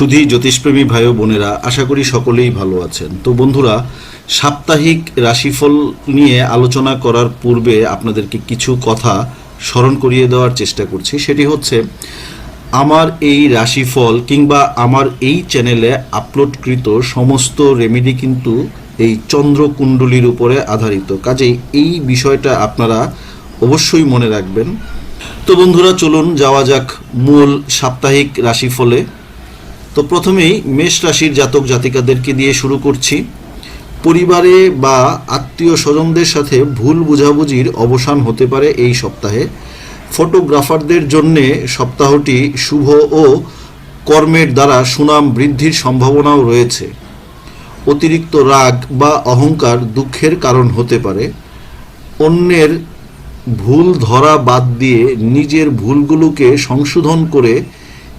সুধী জ্যোতিষপ্রেমী ভাই ও বোনেরা, আশা করি সকলেই ভালো আছেন। তো বন্ধুরা, সাপ্তাহিক রাশিফল নিয়ে আলোচনা করার পূর্বে আপনাদেরকে কিছু কথা স্মরণ করিয়ে দেওয়ার চেষ্টা করছি। সেটি হচ্ছে, আমার এই রাশিফল কিংবা আমার এই চ্যানেলে আপলোডকৃত সমস্ত রেমেডি কিন্তু এই চন্দ্রকুণ্ডলীর উপরে আধারিত। কাজেই এই বিষয়টা আপনারা অবশ্যই মনে রাখবেন। তো বন্ধুরা, চলুন যাওয়া যাক মূল সাপ্তাহিক রাশিফলে। তো প্রথমেই মেষ রাশির জাতক জাতিকাদেরকে দিয়ে শুরু করছি। পরিবারে বা আত্মীয় স্বজনদের সাথে ভুল বোঝাবুঝির অবসান হতে পারে এই সপ্তাহে। ফটোগ্রাফারদের জন্যে সপ্তাহটি শুভ ও কর্মের দ্বারা সুনাম বৃদ্ধির সম্ভাবনাও রয়েছে। অতিরিক্ত রাগ বা অহংকার দুঃখের কারণ হতে পারে। অন্যের ভুল ধরা বাদ দিয়ে নিজের ভুলগুলোকে সংশোধন করে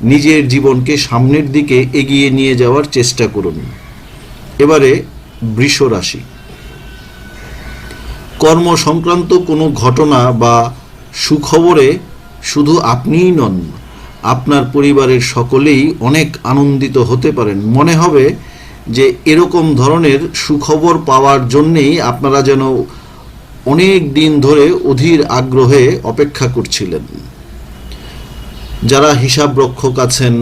নিজের জীবনকে সামনের দিকে এগিয়ে নিয়ে যাওয়ার চেষ্টা করুন। এবারে বৃষ রাশি। কর্ম সংক্রান্ত কোনো ঘটনা বা সুখবরে শুধু আপনিই নন, আপনার পরিবারের সকলেই অনেক আনন্দিত হতে পারেন। মনে হবে যে এরকম ধরনের সুখবর পাওয়ার জন্যেই আপনারা যেন অনেক দিন ধরে অধীর আগ্রহে অপেক্ষা করছিলেন। যারা হিসাব রক্ষক আছেন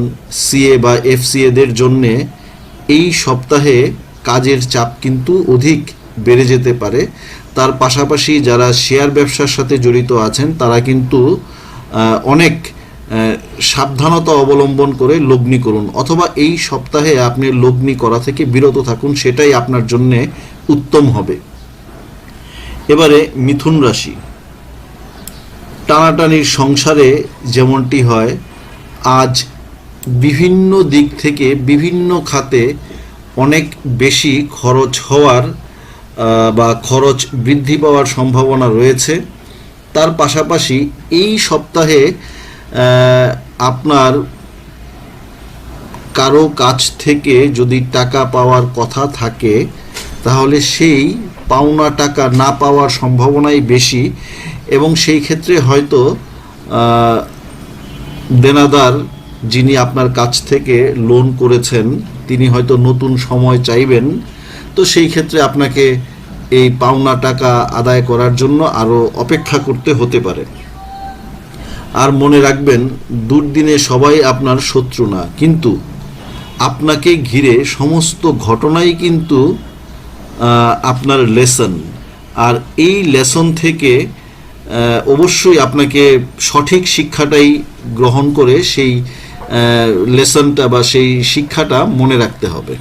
সিএ বা এফসিএদের জন্যে এই সপ্তাহে কাজের চাপ কিন্তু অধিক বেড়ে যেতে পারে। তার পাশাপাশি যারা শেয়ার ব্যবসার সাথে জড়িত আছেন, তারা কিন্তু অনেক সাবধানতা অবলম্বন করে লগ্নি করুন। অথবা এই সপ্তাহে আপনি লগ্নি করা থেকে বিরত থাকুন, সেটাই আপনার জন্য উত্তম হবে। এবারে মিথুন রাশি। টানাটানির সংসারে যেমনটি হয়, আজ বিভিন্ন দিক থেকে বিভিন্ন খাতে অনেক বেশি খরচ হওয়ার বা খরচ বৃদ্ধি পাওয়ার সম্ভাবনা রয়েছে। তার পাশাপাশি এই সপ্তাহে আপনার কারও কাছ থেকে যদি টাকা পাওয়ার কথা থাকে, তাহলে সেই পাওনা টাকা না পাওয়ার সম্ভাবনাই বেশি এবং সেই ক্ষেত্রে হয়তো দেনাদার যিনি আপনার কাছ থেকে লোন করেছেন, তিনি হয়তো নতুন সময় চাইবেন। তো সেই ক্ষেত্রে আপনাকে এই পাওনা টাকা আদায় করার জন্য আরও অপেক্ষা করতে হতে পারে। আর মনে রাখবেন, দুর্দিনে সবাই আপনার শত্রু না। কিন্তু আপনাকে ঘিরে সমস্ত ঘটনাই কিন্তু আপনার লেসন আর এই লেসন থেকে অবশ্যই আপনাকে সঠিক শিক্ষাটাই গ্রহণ করে সেই লেসনটা বা সেই শিক্ষাটা মনে রাখতে হবে।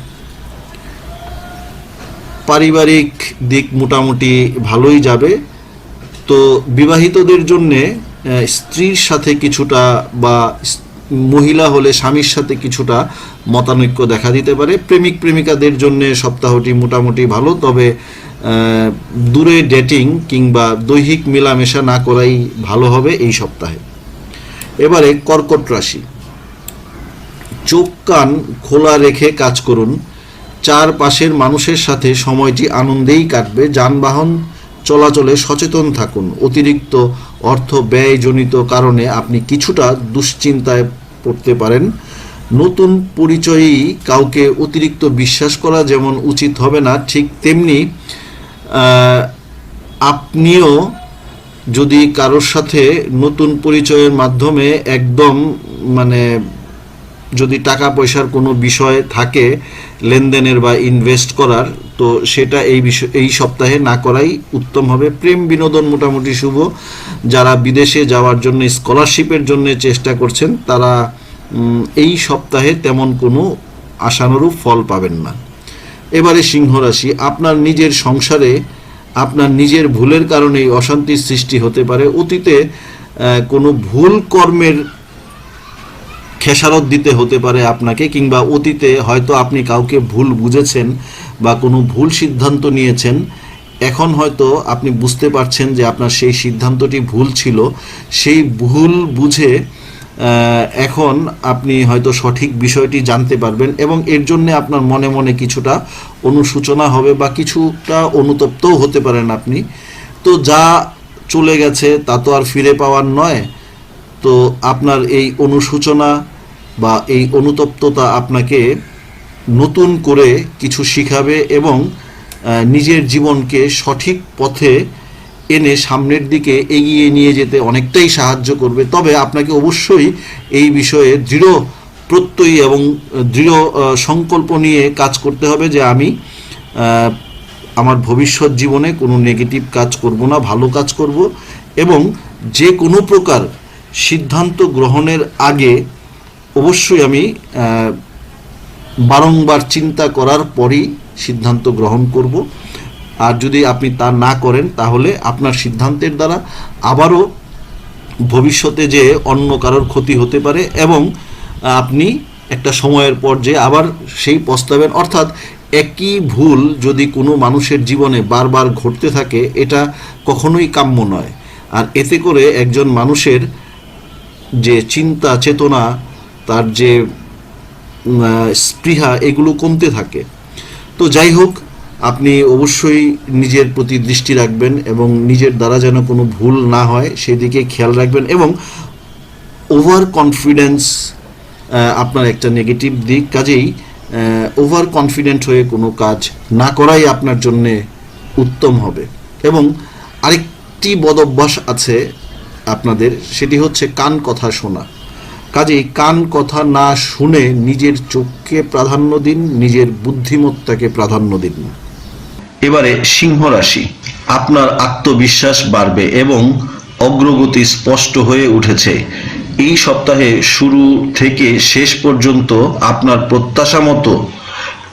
পারিবারিক দিক মোটামুটি ভালোই যাবে। তো বিবাহিতদের জন্যে স্ত্রীর সাথে কিছুটা বা মহিলা হলে স্বামীর সাথে কিছুটা মতানৈক্য দেখা দিতে পারে। প্রেমিক, প্রেমিকাদের জন্য সপ্তাহটি মোটামুটি ভালো, তবে দূরে ডেটিং কিংবা দৈহিক মেলামেশা না করাই ভালো হবে এই সপ্তাহে। এবারে কর্কট রাশি। চোখ, কান খোলা রেখে কাজ করুন। চারপাশের মানুষের সাথে সময়টি আনন্দেই কাটবে। যানবাহন চলাচলে সচেতন থাকুন। অতিরিক্ত অর্থ ব্যয়জনিত কারণে আপনি কিছুটা দুশ্চিন্তায় পড়তে পারেন। নতুন পরিচয়েই কাউকে অতিরিক্ত বিশ্বাস করা যেমন উচিত হবে না, ঠিক তেমনি আপনিও যদি কারোর সাথে নতুন পরিচয়ের মাধ্যমে একদম মানে যদি টাকা পয়সার কোনো বিষয় থাকে লেনদেনের বা ইনভেস্ট করার, তো সেটা এই বিষয়, এই সপ্তাহে না করাই উত্তম হবে। প্রেম বিনোদন মোটামুটি শুভ। যারা বিদেশে যাওয়ার জন্য স্কলারশিপের জন্য চেষ্টা করছেন, তারা এই সপ্তাহে তেমন কোনো আশানুরূপ ফল পাবেন না। এবারে সিংহ রাশি, আপনার নিজের সংসারে, আপনার নিজের ভুলের কারণেই অশান্তির সৃষ্টি হতে পারে। অতীতে কোনো ভুল কর্মের খেসারত দিতে হতে পারে আপনাকে কিংবা অতীতে হয়তো আপনি কাউকে ভুল বুঝেছেন বা কোনো ভুল সিদ্ধান্ত নিয়েছেন, এখন হয়তো আপনি বুঝতে পারছেন যে আপনার সেই সিদ্ধান্তটি ভুল ছিল। সেই ভুল বুঝে এখন আপনি হয়তো সঠিক বিষয়টি জানতে পারবেন এবং এর জন্য আপনার মনে মনে কিছুটা অনুসূচনা হবে বা কিছুটা অনুতপ্তও হতে পারেন আপনি। তো যা চলে গেছে তা তো আর ফিরে পাওয়ার নয়। তো আপনার এই অনুসূচনা বা এই অনুতপ্ততা আপনাকে নতুন করে কিছু শিখাবে এবং নিজের জীবনকে সঠিক পথে এনে সামনের দিকে এগিয়ে নিয়ে যেতে অনেকটাই সাহায্য করবে। তবে আপনাকে অবশ্যই এই বিষয়ে দৃঢ় প্রত্যয়ী এবং দৃঢ় সংকল্প নিয়ে কাজ করতে হবে যে আমি আমার ভবিষ্যৎ জীবনে কোনো নেগেটিভ কাজ করব না, ভালো কাজ করব এবং যে কোনো প্রকার সিদ্ধান্ত গ্রহণের আগে অবশ্যই আমি বারংবার চিন্তা করার পরই সিদ্ধান্ত গ্রহণ করব। আর যদি আপনি তা না করেন, তাহলে আপনার সিদ্ধান্তের দ্বারা আবারও ভবিষ্যতে যে অন্য কারোর ক্ষতি হতে পারে এবং আপনি একটা সময়ের পর যে আবার সেই পস্তাবেন, অর্থাৎ একই ভুল যদি কোনো মানুষের জীবনে বারবার ঘটতে থাকে, এটা কখনোই কাম্য নয়। আর এতে করে একজন মানুষের যে চিন্তা, চেতনা তার যে স্পৃহা, এগুলো কমতে থাকে। তো যাই হোক, আপনি অবশ্যই নিজের প্রতি দৃষ্টি রাখবেন এবং নিজের দ্বারা যেন কোনো ভুল না হয়, সেদিকে খেয়াল রাখবেন এবং ওভার কনফিডেন্স আপনার একটা নেগেটিভ দিক। কাজেই ওভার কনফিডেন্ট হয়ে কোনো কাজ না করাই আপনার জন্যে উত্তম হবে। এবং আরেকটি বদ অভ্যাস আছে আপনাদের, সেটি হচ্ছে কান কথা শোনা। কাজেই কান কথা না শুনে নিজের চোখকে প্রাধান্য দিন, নিজের বুদ্ধিমত্তাকে প্রাধান্য দিন। এবারে সিংহ রাশি, আপনার আত্মবিশ্বাস বাড়বে এবং অগ্রগতি স্পষ্ট হয়ে উঠেছে। এই সপ্তাহে শুরু থেকে শেষ পর্যন্ত আপনার প্রত্যাশা মতো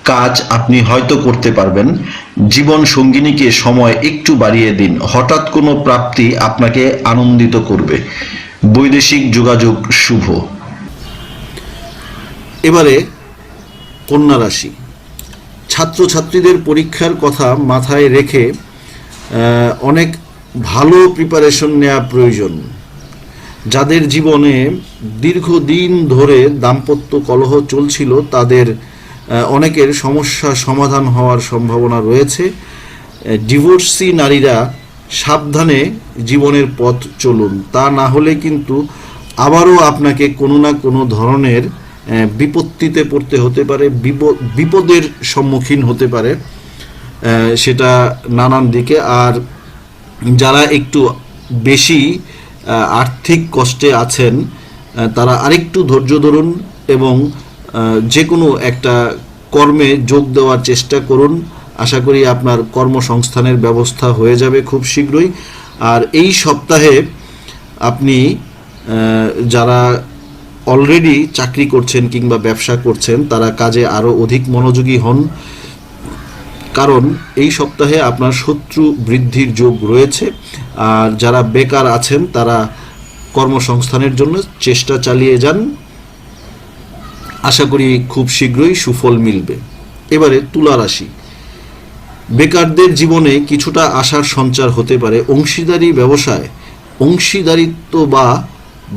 কাজ আপনি হয়তো করতে পারবেন। জীবন সঙ্গিনীকে সময় একটু বাড়িয়ে দিন। হঠাৎ কোনো প্রাপ্তি আপনাকে আনন্দিত করবে। বৈদেশিক যোগাযোগ শুভ। এবারে কন্যা রাশি। ছাত্রছাত্রীদের পরীক্ষার কথা মাথায় রেখে অনেক ভালো প্রিপারেশন নেওয়া প্রয়োজন। যাদের জীবনে দীর্ঘদিন ধরে দাম্পত্য কলহ চলছিল, তাদের অনেকের সমস্যা সমাধান হওয়ার সম্ভাবনা রয়েছে। ডিভোর্সি নারীরা সাবধানে জীবনের পথ চলুন। তা না হলে কিন্তু আবারও আপনাকে কোনো না কোনো ধরনের বিপত্তিতে পড়তে হতে পারে বিপ- বিপদের সম্মুখীন হতে পারে সেটা নানান দিকে। আর যারা একটু বেশি আর্থিক কষ্টে আছেন তারা আরেকটু ধৈর্য ধরুন এবং যে কোনো একটা কর্মে যোগ দেওয়ার চেষ্টা করুন। আশা করি আপনার কর্মসংস্থানের ব্যবস্থা হয়ে যাবে খুব শীঘ্রই। আর এই সপ্তাহে আপনি যারা অলরেডি চাকরি করছেন কিংবা ব্যবসা করছেন, তারা কাজে আরও অধিক মনোযোগী হন। কারণ এই সপ্তাহে আপনার শত্রু বৃদ্ধির যোগ রয়েছে। আর যারা বেকার আছেন, তারা কর্মসংস্থানের জন্য চেষ্টা চালিয়ে যান। আশা করি খুব শীঘ্রই সুফল মিলবে। এবারে তুলা রাশি। বেকারদের জীবনে কিছুটা আশার সঞ্চার হতে পারে। অংশীদারি ব্যবসায় অংশীদারিত্ব বা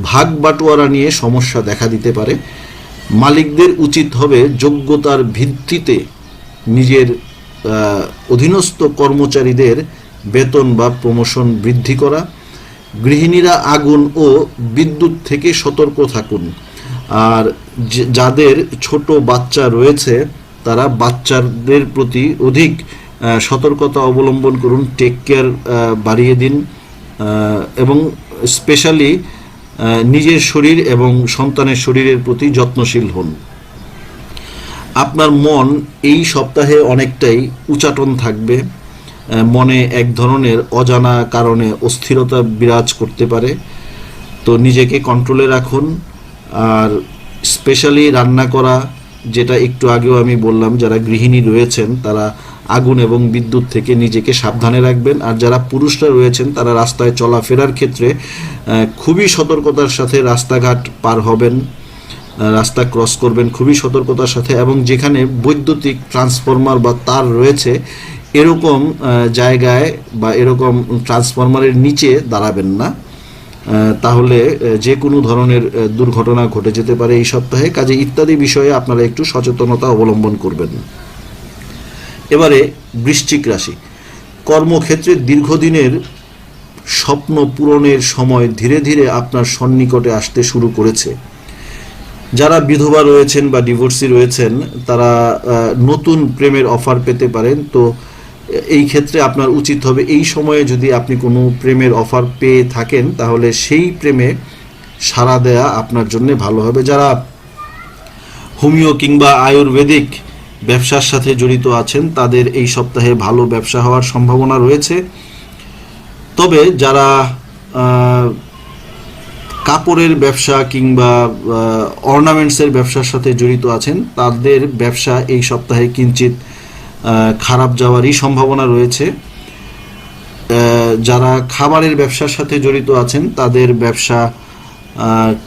ভাগ বাটোয়ারা নিয়ে সমস্যা দেখা দিতে পারে। মালিকদের উচিত হবে যোগ্যতার ভিত্তিতে নিজের অধীনস্থ কর্মচারীদের বেতন বা প্রমোশন বৃদ্ধি করা। গৃহিণীরা আগুন ও বিদ্যুৎ থেকে সতর্ক থাকুন। আর যাদের ছোট বাচ্চা রয়েছে, তারা বাচ্চাদের প্রতি অধিক সতর্কতা অবলম্বন করুন টেক কেয়ার বাড়িয়ে দিন এবং স্পেশালি নিজের শরীর এবং সন্তানের শরীরের প্রতি যত্নশীল হন। আপনার মন এই সপ্তাহে অনেকটাই উচাটন থাকবে। মনে এক ধরনের অজানা কারণে অস্থিরতা বিরাজ করতে পারে। তো নিজেকে কন্ট্রোলে রাখুন। আর স্পেশালি রান্না করা, যেটা একটু আগেও আমি বললাম, যারা গৃহিণী রয়েছেন, তারা আগুন এবং বিদ্যুৎ থেকে নিজেকে সাবধানে রাখবেন। আর যারা পুরুষরা রয়েছেন, তারা রাস্তায় চলাফেরার ক্ষেত্রে খুবই সতর্কতার সাথে রাস্তাঘাট পার হবেন রাস্তা ক্রস করবেন খুবই সতর্কতার সাথে এবং যেখানে বৈদ্যুতিক ট্রান্সফরমার বা তার রয়েছে, এরকম জায়গায় বা এরকম ট্রান্সফরমারের নিচে দাঁড়াবেন না। তাহলে যে কোনো ধরনের দুর্ঘটনা ঘটে যেতে পারে এই সপ্তাহে। কাজে ইত্যাদি বিষয়ে আপনারা একটু সচেতনতা অবলম্বন করবেন। এবারে বৃশ্চিক রাশি। কর্মক্ষেত্রে দীর্ঘদিনের স্বপ্ন পূরণের সময় ধীরে ধীরে আপনার সন্নিকটে আসতে শুরু করেছে। যারা বিধবা রয়েছেন বা ডিভোর্সি রয়েছেন, তারা নতুন প্রেমের অফার পেতে পারেন। তো, এই ক্ষেত্রে আপনার উচিত হবে, এই সময়ে যদি আপনি কোনো প্রেমের অফার পেয়ে থাকেন, তাহলে সেই প্রেমে সাড়া দেয়া আপনার জন্য ভালো হবে। যারা হোমিও কিংবা আয়ুর্বেদিক ব্যবসার সাথে জড়িত আছেন, তাদের এই সপ্তাহে ভালো ব্যবসা হওয়ার সম্ভাবনা রয়েছে। তবে যারা কাপড়ের ব্যবসা কিংবা অর্নামেন্টসের ব্যবসার সাথে জড়িত আছেন, তাদের ব্যবসা এই সপ্তাহে কিঞ্চিত খারাপ যাওয়ারই সম্ভাবনা রয়েছে। যারা খাবারের ব্যবসার সাথে জড়িত আছেন, তাদের ব্যবসা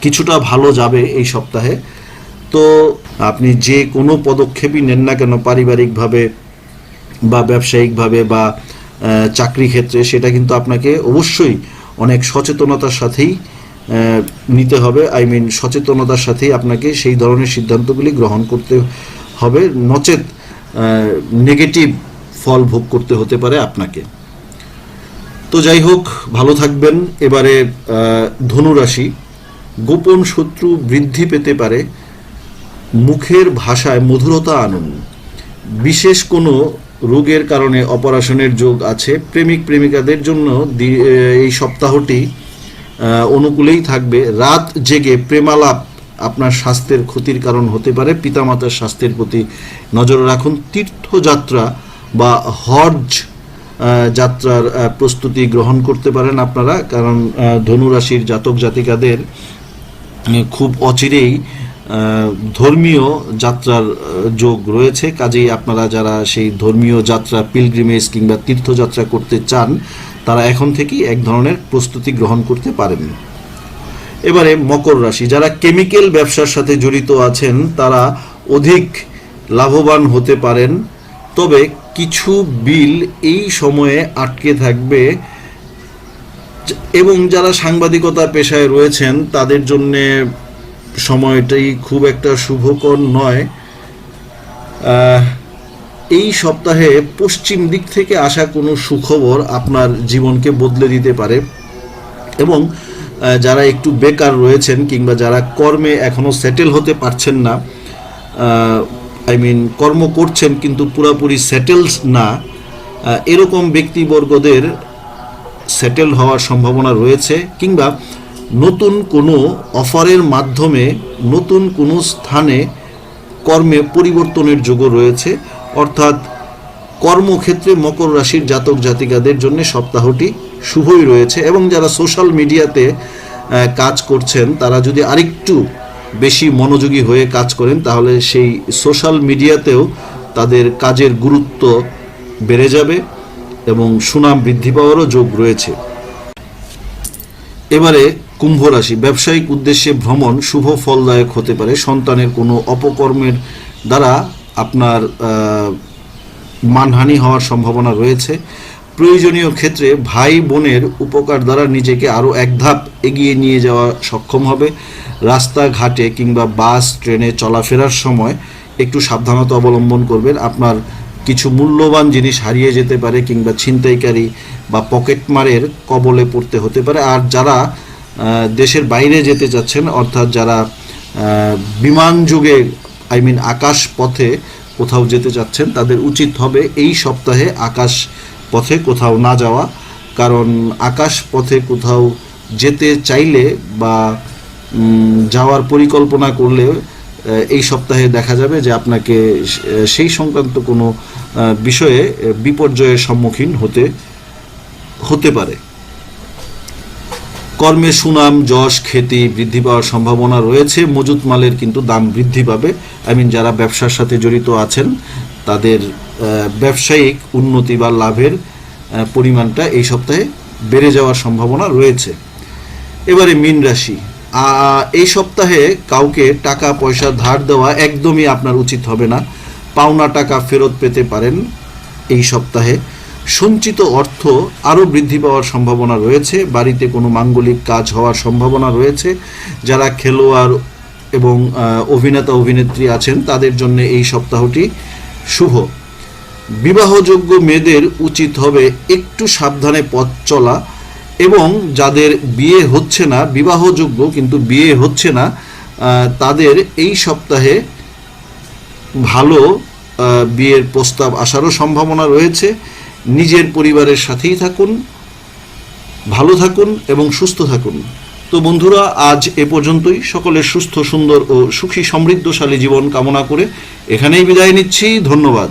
কিছুটা ভালো যাবে এই সপ্তাহে। তো আপনি যে কোনো পদক্ষেপই নেন না কেন পারিবারিকভাবে বা ব্যবসায়িকভাবে বা চাকরি ক্ষেত্রে, সেটা কিন্তু আপনাকে অবশ্যই অনেক সচেতনতার সাথেই নিতে হবে। আই মিন সচেতনতার সাথেই আপনাকে সেই ধরনের সিদ্ধান্তগুলি গ্রহণ করতে হবে। নচেত নেগেটিভ ফল ভোগ করতে হতে পারে আপনাকে। তো যাই হোক, ভালো থাকবেন। এবারে ধনুরাশি। গোপন শত্রু বৃদ্ধি পেতে পারে। মুখের ভাষায় মধুরতা আনুন। বিশেষ কোনো রোগের কারণে অপারেশনের যোগ আছে। প্রেমিক, প্রেমিকাদের জন্য এই সপ্তাহটি অনুকূলেই থাকবে। রাত জেগে প্রেমালাপ আপনার স্বাস্থ্যের ক্ষতির কারণ হতে পারে। পিতামাতার স্বাস্থ্যের প্রতি নজর রাখুন। তীর্থযাত্রা বা হজ যাত্রার প্রস্তুতি গ্রহণ করতে পারেন আপনারা। কারণ ধনুরাশির জাতক জাতিকাদের খুব অচিরেই ধর্মীয় যাত্রার যোগ রয়েছে। কাজেই আপনারা যারা সেই ধর্মীয় যাত্রা পিলগ্রিমেজ কিংবা তীর্থযাত্রা করতে চান, তারা এখন থেকেই এক ধরনের প্রস্তুতি গ্রহণ করতে পারেন। এবারে মকর রাশি, যারা কেমিক্যাল ব্যবসার সাথে জড়িত আছেন, তারা অধিক লাভবান হতে পারেন। তবে কিছু বিল এই সময়ে আটকে থাকবে। এবং যারা সাংবাদিকতা পেশায় রয়েছেন, তাদের জন্য সময়টাই খুব একটা শুভকর নয়। এই সপ্তাহে পশ্চিম দিক থেকে আসা কোনো সুখবর আপনার জীবনকে বদলে দিতে পারে এবং যারা একটু বেকার রয়েছেন কিংবা যারা কর্মে এখনও সেটেল হতে পারছেন না আই মিন কর্ম করছেন কিন্তু পুরোপুরি সেটেলস না এরকম ব্যক্তিবর্গদের সেটেল হওয়ার সম্ভাবনা রয়েছে কিংবা নতুন কোনো অফারের মাধ্যমে নতুন কোনো স্থানে কর্মে পরিবর্তনের যোগও রয়েছে। অর্থাৎ কর্মক্ষেত্রে মকর রাশির জাতক জাতিকাদের জন্য সপ্তাহটি শুভই রয়েছে এবং যারা সোশ্যাল মিডিয়াতে কাজ করছেন, তারা যদি আরেকটু বেশি মনোযোগী হয়ে কাজ করেন, তাহলে সেই সোশ্যাল মিডিয়াতেও তাদের কাজের গুরুত্ব বেড়ে যাবে এবং সুনাম বৃদ্ধি পাওয়ারও যোগ রয়েছে। এবারে কুম্ভ রাশি ব্যবসায়িক উদ্দেশ্যে ভ্রমণ শুভ, ফলদায়ক হতে পারে। সন্তানের কোনো অপকর্মের দ্বারা আপনার মানহানি হওয়ার সম্ভাবনা রয়েছে। প্রয়োজনীয় ক্ষেত্রে ভাই বোনের উপকার দ্বারা নিজেকে আরও এক ধাপ এগিয়ে নিয়ে যাওয়া সক্ষম হবে। রাস্তাঘাটে কিংবা বাস, ট্রেনে চলাফেরার সময় একটু সাবধানতা অবলম্বন করবেন। আপনার কিছু মূল্যবান জিনিস হারিয়ে যেতে পারে কিংবা ছিনতাইকারী বা পকেটমারের কবলে পড়তে হতে পারে। আর যারা দেশের বাইরে যেতে চাচ্ছেন অর্থাৎ যারা বিমান যুগে আই মিন আকাশ পথে কোথাও যেতে চাচ্ছেন তাদের উচিত হবে এই সপ্তাহে আকাশ পথে কোথাও না যাওয়া। কারণ আকাশ পথে কোথাও যেতে চাইলে বা যাওয়ার পরিকল্পনা করলে এই সপ্তাহে দেখা যাবে যে আপনাকে সেই সংক্রান্ত কোনো বিষয়ে বিপর্যয়ের সম্মুখীন হতে হতে পারে। কর্মে সুনাম, যশ, খ্যাতি বৃদ্ধি পাওয়ার সম্ভাবনা রয়েছে। মজুত মালের কিন্তু দাম বৃদ্ধি পাবে। আই মিন যারা ব্যবসার সাথে জড়িত আছেন, তাদের ব্যবসায়িক উন্নতি বা লাভের পরিমাণটা এই সপ্তাহে বেড়ে যাওয়ার সম্ভাবনা রয়েছে। এবারে মীন রাশি। এই সপ্তাহে কাউকে টাকা, পয়সা, ধার দেওয়া একদমই আপনার উচিত হবে না। পাওনা টাকা ফেরত পেতে পারেন এই সপ্তাহে। সঞ্চিত অর্থ আরও বৃদ্ধি পাওয়ার সম্ভাবনা রয়েছে। বাড়িতে কোনো মাঙ্গলিক কাজ হওয়ার সম্ভাবনা রয়েছে। যারা খেলোয়াড় এবং অভিনেতা, অভিনেত্রী আছেন, তাদের জন্য এই সপ্তাহটি শুভ। বিবাহযোগ্য মেয়েদের উচিত হবে একটু সাবধানে পথ চলা এবং যাদের বিয়ে হচ্ছে না, বিবাহযোগ্য কিন্তু বিয়ে হচ্ছে না তাদের এই সপ্তাহে ভালো বিয়ের প্রস্তাব আসারও সম্ভাবনা রয়েছে। নিজের পরিবারের সাথেই থাকুন, ভালো থাকুন এবং সুস্থ থাকুন। তো বন্ধুরা, আজ এ পর্যন্তই। সকলের সুস্থ, সুন্দর ও সুখী, সমৃদ্ধশালী জীবন কামনা করে এখানেই বিদায় নিচ্ছি। ধন্যবাদ।